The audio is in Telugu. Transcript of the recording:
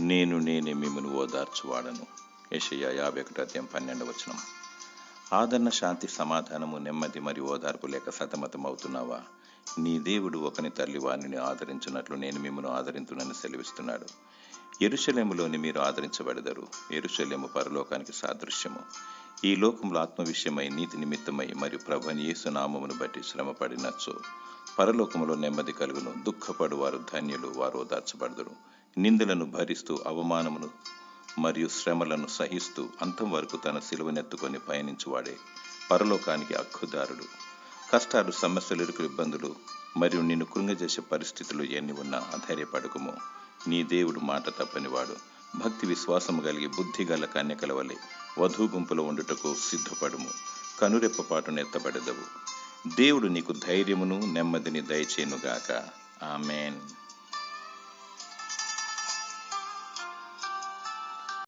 నేను నేనే మిమ్మను ఓదార్చువాడను. యెషయా యాభై ఒకటి అధ్యాయం పన్నెండు వచనం. ఆదరణ శాంతి సమాధానము నెమ్మది మరియు ఓదార్పు లేక సతమతం అవుతున్నావా నీ దేవుడు ఒకని తల్లి వారిని ఆదరించినట్లు నేను మిమ్మల్ని ఆదరించునని సెలవిస్తున్నాడు. ఎరుశలేములోని మీరు ఆదరించబడదరు. ఎరుశలేము పరలోకానికి సాదృశ్యము. ఈ లోకంలో ఆత్మ విషయమై నీతి నిమిత్తమై మరియు ప్రభుని యేసు నామమును బట్టి శ్రమపడినచో పరలోకములో నెమ్మది కలుగును. దుఃఖపడు వారు ధన్యులు వారు ఓదార్చబడదురు. నిందలను భరిస్తూ అవమానమును మరియు శ్రమలను సహిస్తూ అంతం వరకు తన సిలువనెత్తుకొని పయనించువాడే పరలోకానికి హక్కుదారుడు. కష్టాలు సమస్యలు ఇరుకు ఇబ్బందులు మరియు నిన్ను కృంగజేసే పరిస్థితులు ఎన్ని ఉన్నా అధైర్యపడకము. నీ దేవుడు మాట తప్పనివాడు. భక్తి విశ్వాసము కలిగి బుద్ధి గల కన్యకల వలె వధూ గుంపులో ఉండుటకు సిద్ధపడుము. కనురెప్పపాటును ఎత్తబడదవు. దేవుడు నీకు ధైర్యమును నెమ్మదిని దయచేనుగాక ఆమెన్.